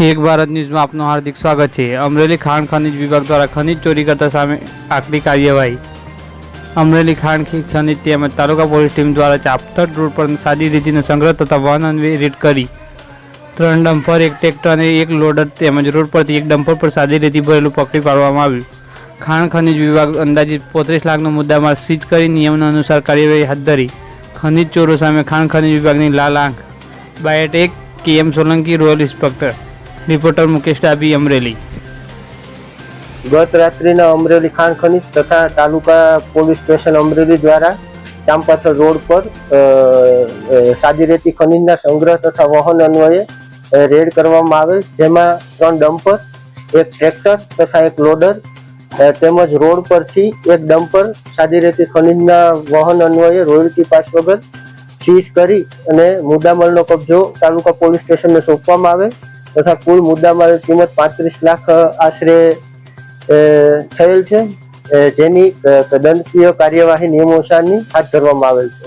એક ભારત ન્યૂઝમાં આપનું હાર્દિક સ્વાગત છે. અમરેલી ખાણ ખનિજ વિભાગ દ્વારા ખનિજ ચોરી કરતા સામે આકરી કાર્યવાહી. અમરેલી ખાણ ખનિજ તેમજ તાલુકા પોલીસ ટીમ દ્વારા ચાપતટ રોડ પર સાદી રીતિનો સંગ્રહ તથા વાહન અન્વયે રેડ કરી. ત્રણ ડમ્પર, એક ટ્રેક્ટર અને એક લોડર તેમજ રોડ પરથી એક ડમ્પર પર સાદી રેતી ભરેલું પકડી પાડવામાં આવ્યું. ખાણ ખનિજ વિભાગ અંદાજિત પોત્રીસ લાખનો મુદ્દામાલ સીઝ કરી નિયમના અનુસાર કાર્યવાહી હાથ ધરી. ખનિજ ચોરો સામે ખાણ ખનિજ વિભાગની લાલ આંખ. બાયટ એક K M Solanki royal inspector. Reporter Mukesh Dabhi Amreli. ગત રાત્રિના અમરેલી ખાણ ખનીજ તથા તાલુકા પોલીસ સ્ટેશન અમરેલી દ્વારા ચાંપાથર રોડ પર સાદી રેતી ખનીજના સંગ્રહ તથા વહન અન્વયે રેડ કરવામાં આવેલ, જેમાં ત્રણ ડમ્પર, એક ટ્રેક્ટર તથા એક લોડર તેમજ રોડ પરથી એક ડમ્પર સાદી રેતી ખનીજના વહન અન્વયે રોયલ્ટી પાસ વગર સીઝ કરી અને મુદ્દામલનો કબજો તાલુકા પોલીસ સ્ટેશનને સોંપવામાં આવે તથા કુલ મુદ્દામાલ કિંમત પાંત્રીસ લાખ આશરે થયેલ છે જેની દંડકીય કાર્યવાહી નિયમો હાથ ધરવામાં આવેલ છે.